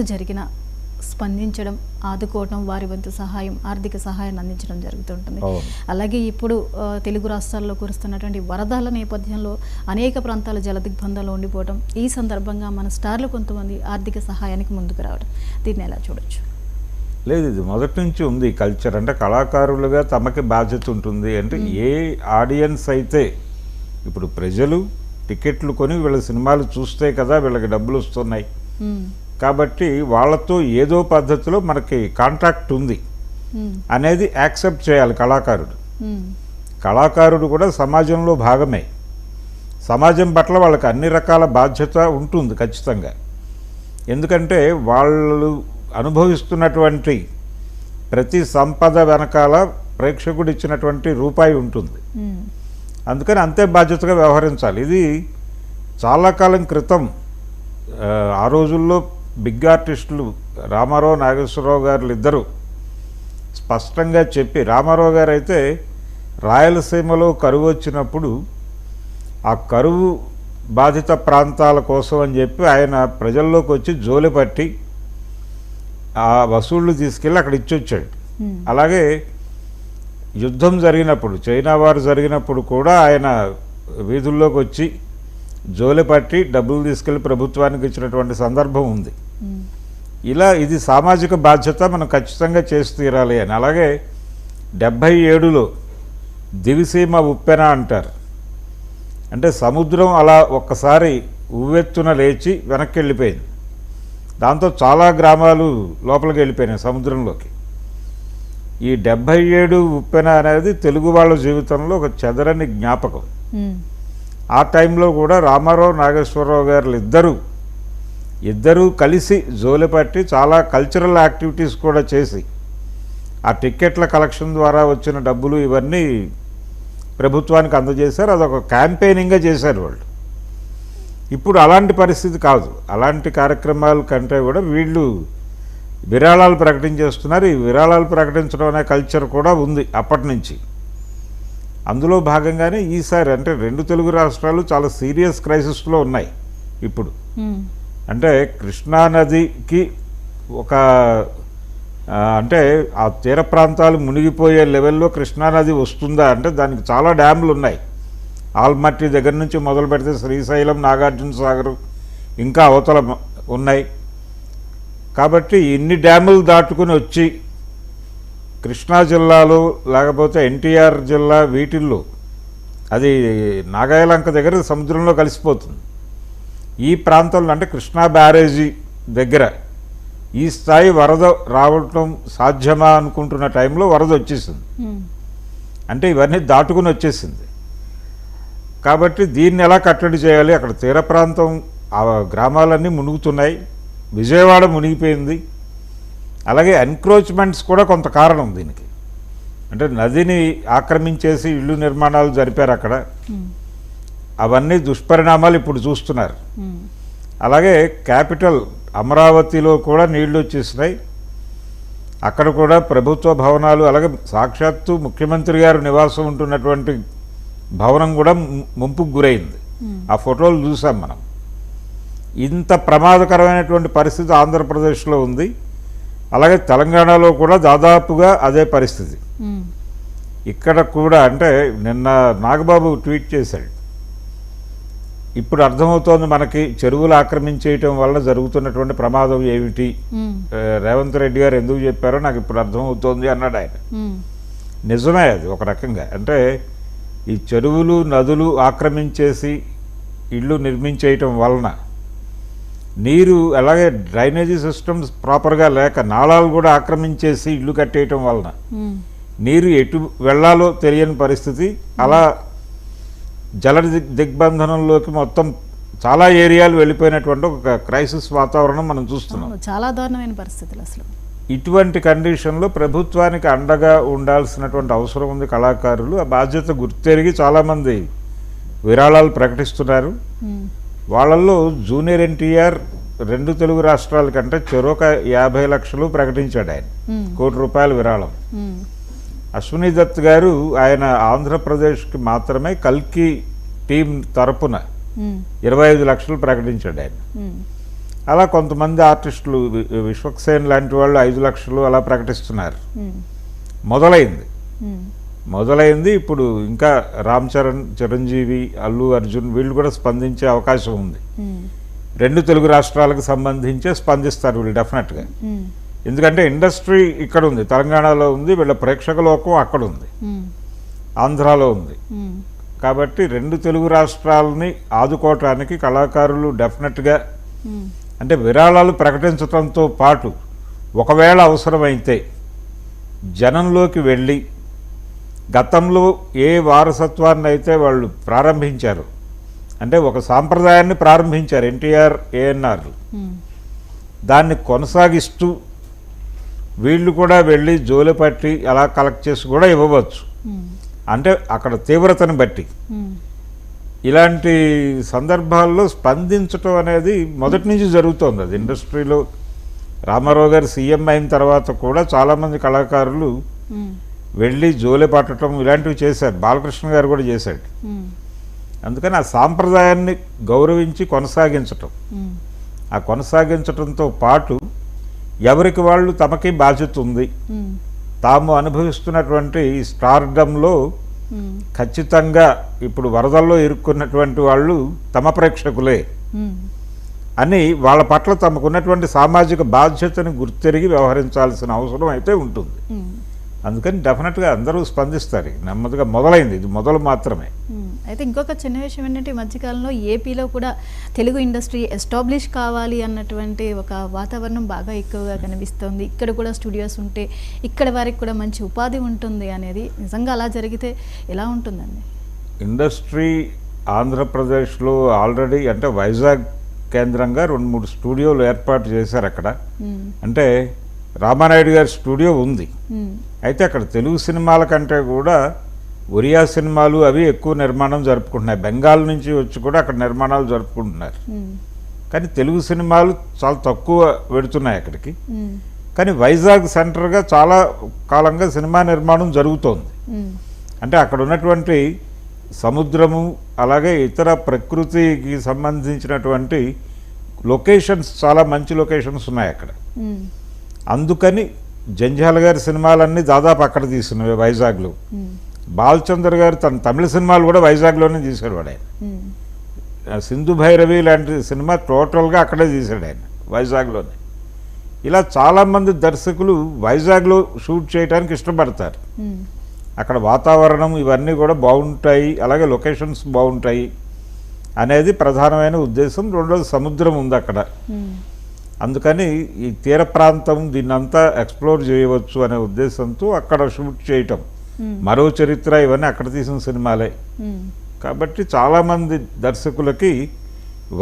జరిగిన స్పందించడం ఆదుకోవడం వారి వంతు సహాయం ఆర్థిక సహాయాన్ని అందించడం జరుగుతుంటుంది. అలాగే ఇప్పుడు తెలుగు రాష్ట్రాల్లో కురుస్తున్నటువంటి వరదల నేపథ్యంలో అనేక ప్రాంతాలు జల దిగ్బంధాలు ఉండిపోవడం ఈ సందర్భంగా మన స్టార్లు కొంతమంది ఆర్థిక సహాయానికి ముందుకు రావడం దీన్ని ఎలా చూడొచ్చు? లేదు ఇది మొదటి నుంచి ఉంది. కల్చర్ అంటే కళాకారులుగా తమకి బాధ్యత ఉంటుంది అంటే ఏ ఆడియన్స్ అయితే ఇప్పుడు ప్రజలు టికెట్లు కొని వీళ్ళ సినిమాలు చూస్తే కదా వీళ్ళకి డబ్బులు వస్తున్నాయి. కాబట్టి వాళ్ళతో ఏదో పద్ధతిలో మనకి కాంట్రాక్ట్ ఉంది అనేది యాక్సెప్ట్ చేయాలి కళాకారుడు. కళాకారుడు కూడా సమాజంలో భాగమే. సమాజం పట్ల వాళ్ళకి అన్ని రకాల బాధ్యత ఉంటుంది ఖచ్చితంగా. ఎందుకంటే వాళ్ళు అనుభవిస్తున్నటువంటి ప్రతి సంపద వెనకాల ప్రేక్షకుడు ఇచ్చినటువంటి రూపాయి ఉంటుంది. అందుకని అంతే బాధ్యతగా వ్యవహరించాలి. ఇది చాలా కాలం క్రితం ఆ రోజుల్లో బిగ్ ఆర్టిస్టులు రామారావు నాగేశ్వరరావు గారు ఇద్దరు స్పష్టంగా చెప్పి రామారావు గారు అయితే రాయలసీమలో కరువు వచ్చినప్పుడు ఆ కరువు బాధిత ప్రాంతాల కోసం అని చెప్పి ఆయన ప్రజల్లోకి వచ్చి జోలి పట్టి ఆ వసూళ్ళు తీసుకెళ్ళి అక్కడ ఇచ్చొచ్చాడు. అలాగే యుద్ధం జరిగినప్పుడు చైనా వారు జరిగినప్పుడు కూడా ఆయన వీధుల్లోకి వచ్చి జోలి పట్టి డబ్బులు తీసుకెళ్ళి ప్రభుత్వానికి ఇచ్చినటువంటి సందర్భం ఉంది. ఉమ్, ఇలా ఇది సామాజిక బాధ్యత మనం ఖచ్చితంగా చేసి తీరాలి అని. అలాగే డెబ్భై ఏడులో దివిసీమ ఉప్పెన అంటారు. అంటే సముద్రం అలా ఒక్కసారి ఉవ్వెత్తున లేచి వెనక్కి వెళ్ళిపోయింది దాంతో చాలా గ్రామాలు లోపలికి వెళ్ళిపోయినాయి సముద్రంలోకి. ఈ డెబ్భై ఏడు ఉప్పెన అనేది తెలుగు వాళ్ళ జీవితంలో ఒక చెదరని జ్ఞాపకం. ఉమ్, ఆ టైంలో కూడా రామారావు నాగేశ్వరరావు గారు ఇద్దరు ఇద్దరూ కలిసి జోలెపట్టి చాలా కల్చరల్ యాక్టివిటీస్ కూడా చేసి ఆ టిక్కెట్ల కలెక్షన్ ద్వారా వచ్చిన డబ్బులు ఇవన్నీ ప్రభుత్వానికి అందజేశారు. అదొక క్యాంపెయినింగ్గా చేశారు వాళ్ళు. ఇప్పుడు అలాంటి పరిస్థితి కాదు. అలాంటి కార్యక్రమాల కంటే కూడా వీళ్ళు విరాళాలు ప్రకటించేస్తున్నారు. ఈ విరాళాలు ప్రకటించడం అనే కల్చర్ కూడా ఉంది అప్పటి నుంచి. అందులో భాగంగానే ఈసారి అంటే రెండు తెలుగు రాష్ట్రాలు చాలా సీరియస్ క్రైసిస్లో ఉన్నాయి ఇప్పుడు. అంటే కృష్ణా నదికి ఒక అంటే ఆ తీర ప్రాంతాలు మునిగిపోయే లెవెల్లో కృష్ణా నది వస్తుందా అంటే దానికి చాలా డ్యాములు ఉన్నాయి. ఆల్మట్టి దగ్గర నుంచి మొదలు పెడితే శ్రీశైలం నాగార్జున సాగర్ ఇంకా అవతల ఉన్నాయి. కాబట్టి ఇన్ని డ్యాములు దాటుకుని వచ్చి కృష్ణా జిల్లాలో లేకపోతే ఎన్టీఆర్ జిల్లా వీటిల్లో అది నాగాయలంక దగ్గర సముద్రంలో కలిసిపోతుంది. ఈ ప్రాంతంలో అంటే కృష్ణా బ్యారేజీ దగ్గర ఈ స్థాయి వరద రావటం సాధ్యమా అనుకుంటున్న టైంలో వరద వచ్చేసింది. అంటే ఇవన్నీ దాటుకుని వచ్చేసింది. కాబట్టి దీన్ని ఎలా కట్టడి చేయాలి? అక్కడ తీర ప్రాంతం ఆ గ్రామాలన్నీ మునుగుతున్నాయి. విజయవాడ మునిగిపోయింది. అలాగే ఎన్క్రోచ్మెంట్స్ కూడా కొంత కారణం దీనికి. అంటే నదిని ఆక్రమించేసి ఇళ్ళు నిర్మాణాలు జరిపారు అక్కడ. అవన్నీ దుష్పరిణామాలు ఇప్పుడు చూస్తున్నారు. అలాగే క్యాపిటల్ అమరావతిలో కూడా నీళ్ళు వచ్చేసినాయి. అక్కడ కూడా ప్రభుత్వ భవనాలు అలాగే సాక్షాత్తు ముఖ్యమంత్రి గారు నివాసం ఉంటున్నటువంటి భవనం కూడా ముంపుకు గురైంది. ఆ ఫోటోలు చూసాం మనం. ఇంత ప్రమాదకరమైనటువంటి పరిస్థితి ఆంధ్రప్రదేశ్లో ఉంది. అలాగే తెలంగాణలో కూడా దాదాపుగా అదే పరిస్థితి. ఇక్కడ కూడా అంటే నిన్న నాగబాబు ట్వీట్ చేశాడు. ఇప్పుడు అర్థమవుతోంది మనకి చెరువులు ఆక్రమించేయటం వల్ల జరుగుతున్నటువంటి ప్రమాదం ఏమిటి? రేవంత్ రెడ్డి గారు ఎందుకు చెప్పారో నాకు ఇప్పుడు అర్థమవుతోంది అన్నాడు ఆయన. నిజమే అది ఒక రకంగా. అంటే ఈ చెరువులు నదులు ఆక్రమించేసి ఇళ్ళు నిర్మించేయటం వలన నీరు అలాగే డ్రైనేజీ సిస్టమ్స్ ప్రాపర్గా లేక నాళాలు కూడా ఆక్రమించేసి ఇళ్ళు కట్టేయటం వలన నీరు ఎటు వెళ్ళాలో తెలియని పరిస్థితి. అలా జల దిగ్ దిగ్బంధనంలోకి మొత్తం చాలా ఏరియాలు వెళ్ళిపోయినటువంటి ఒక క్రైసిస్ వాతావరణం మనం చూస్తున్నాం. చాలా దారుణమైన పరిస్థితులు అసలు. ఇటువంటి కండిషన్లో ప్రభుత్వానికి అండగా ఉండాల్సినటువంటి అవసరం ఉంది కళాకారులు. ఆ బాధ్యత గుర్తెరిగి చాలామంది విరాళాలు ప్రకటిస్తున్నారు. వాళ్ళల్లో జూనియర్ ఎన్టీఆర్ రెండు తెలుగు రాష్ట్రాల కంటే చెరొక యాభై లక్షలు ప్రకటించాడు ఆయన. ఉమ్, కోటి రూపాయల విరాళం. ఉమ్, అశ్విని దత్ గారు ఆయన ఆంధ్రప్రదేశ్కి మాత్రమే కల్కి టీం తరపున ఉమ్, ఇరవై ఐదు లక్షలు ప్రకటించాడు ఆయన. అలా కొంతమంది ఆర్టిస్టులు విశ్వక్సేన్ లాంటి వాళ్ళు ఐదు లక్షలు అలా ప్రకటిస్తున్నారు. మొదలైంది. మొదలైంది. ఇప్పుడు ఇంకా రామ్ చరణ్ చిరంజీవి అల్లు అర్జున్ వీళ్ళు కూడా స్పందించే అవకాశం ఉంది. ఉమ్, రెండు తెలుగు రాష్ట్రాలకు సంబంధించే స్పందిస్తారు వీళ్ళు డెఫినెట్గా. ఉమ్, ఎందుకంటే ఇండస్ట్రీ ఇక్కడ ఉంది. తెలంగాణలో ఉంది వీళ్ళ ప్రేక్షక లోకం అక్కడ ఉంది. ఉమ్, ఆంధ్రాలో ఉంది. కాబట్టి రెండు తెలుగు రాష్ట్రాలని ఆదుకోవటానికి కళాకారులు డెఫినెట్గా అంటే విరాళాలు ప్రకటించడంతో పాటు ఒకవేళ అవసరమైతే జనంలోకి వెళ్ళి గతంలో ఏ వారసత్వాన్ని అయితే వాళ్ళు ప్రారంభించారు అంటే ఒక సాంప్రదాయాన్ని ప్రారంభించారు ఎన్టీఆర్ ఏఎన్ఆర్. దాన్ని కొనసాగిస్తూ వీళ్ళు కూడా వెళ్ళి జోలి పట్టి అలా కలెక్ట్ చేసి కూడా ఇవ్వవచ్చు. అంటే అక్కడ తీవ్రతను బట్టి. ఇలాంటి సందర్భాల్లో స్పందించటం అనేది మొదటి నుంచి జరుగుతోంది. అది ఇండస్ట్రీలో రామారావు గారు సీఎం అయిన తర్వాత కూడా చాలామంది కళాకారులు వెళ్ళి జోలె పట్టడం ఇలాంటివి చేశారు బాలకృష్ణ గారు కూడా చేశాడు. అందుకని ఆ సాంప్రదాయాన్ని గౌరవించి కొనసాగించటం. ఆ కొనసాగించటంతో పాటు ఎవరికి వాళ్ళు తమకి బాధ్యత ఉంది. తాము అనుభవిస్తున్నటువంటి స్టార్డంలో ఖచ్చితంగా ఇప్పుడు వరదల్లో ఇరుక్కున్నటువంటి వాళ్ళు తమ ప్రేక్షకులే అని వాళ్ళ పట్ల తమకున్నటువంటి సామాజిక బాధ్యతను గుర్తెరిగి వ్యవహరించాల్సిన అవసరం అయితే ఉంటుంది. అందుకని డెఫినెట్గా అందరూ స్పందిస్తారు. నెమ్మదిగా మొదలైంది. ఇది మొదలు మాత్రమే. అయితే ఇంకొక చిన్న విషయం ఏంటంటే ఈ మధ్యకాలంలో ఏపీలో కూడా తెలుగు ఇండస్ట్రీ ఎస్టాబ్లిష్ కావాలి అన్నటువంటి ఒక వాతావరణం బాగా ఎక్కువగా కనిపిస్తుంది. ఇక్కడ కూడా స్టూడియోస్ ఉంటే ఇక్కడ వారికి కూడా మంచి ఉపాధి ఉంటుంది అనేది నిజంగా అలా జరిగితే ఎలా ఉంటుందండి? ఇండస్ట్రీ ఆంధ్రప్రదేశ్లో ఆల్రెడీ అంటే వైజాగ్ కేంద్రంగా రెండు మూడు స్టూడియోలు ఏర్పాటు చేశారు అక్కడ. అంటే రామానాయుడు గారి స్టూడియో ఉంది. అయితే అక్కడ తెలుగు సినిమాల కంటే కూడా ఒరియా సినిమాలు అవి ఎక్కువ నిర్మాణం జరుపుకుంటున్నాయి. బెంగాల్ నుంచి వచ్చి కూడా అక్కడ నిర్మాణాలు జరుపుకుంటున్నారు. కానీ తెలుగు సినిమాలు చాలా తక్కువ వెడుతున్నాయి అక్కడికి. కానీ వైజాగ్ సెంటర్గా చాలా కాలంగా సినిమా నిర్మాణం జరుగుతోంది. అంటే అక్కడ ఉన్నటువంటి సముద్రము అలాగే ఇతర ప్రకృతికి సంబంధించినటువంటి లొకేషన్స్ చాలా మంచి లొకేషన్స్ ఉన్నాయి అక్కడ. అందుకని జంజాల గారి సినిమాలన్నీ దాదాపు అక్కడ తీసినవి వైజాగ్లో. బాలచంద్ర గారు తన తమిళ సినిమాలు కూడా వైజాగ్లోనే తీశాడు వాడు ఆయన. సింధు భైరవి లాంటి సినిమా టోటల్గా అక్కడే తీశాడు ఆయన వైజాగ్లోనే. ఇలా చాలామంది దర్శకులు వైజాగ్లో షూట్ చేయడానికి ఇష్టపడతారు. అక్కడ వాతావరణం ఇవన్నీ కూడా బాగుంటాయి అలాగే లొకేషన్స్ బాగుంటాయి అనేది ప్రధానమైన ఉద్దేశం. రెండోది సముద్రం ఉంది అక్కడ. అందుకని ఈ తీర ప్రాంతం దీన్నంతా ఎక్స్ప్లోర్ చేయవచ్చు అనే ఉద్దేశంతో అక్కడ షూట్ చేయటం. మరో చరిత్ర ఇవన్నీ అక్కడ తీసిన సినిమాలే. కాబట్టి చాలామంది దర్శకులకి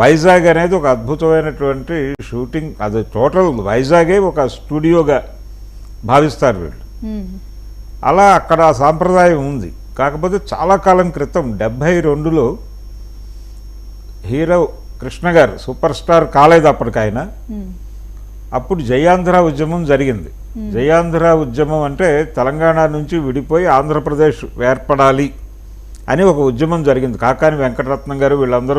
వైజాగ్ అనేది ఒక అద్భుతమైనటువంటి షూటింగ్ అది టోటల్ వైజాగే ఒక స్టూడియోగా భావిస్తారు వీళ్ళు. అలా అక్కడ ఆ సాంప్రదాయం ఉంది. కాకపోతే చాలా కాలం క్రితం డెబ్భై రెండులో హీరో కృష్ణ గారు సూపర్ స్టార్ కాలేదు అప్పటికైనా. ఉమ్, అప్పుడు జయాంధ్ర ఉద్యమం జరిగింది. జయాంధ్ర ఉద్యమం అంటే తెలంగాణ నుంచి విడిపోయి ఆంధ్రప్రదేశ్ ఏర్పడాలి అని ఒక ఉద్యమం జరిగింది. కాకాని వెంకటరత్నం గారు వీళ్ళందరూ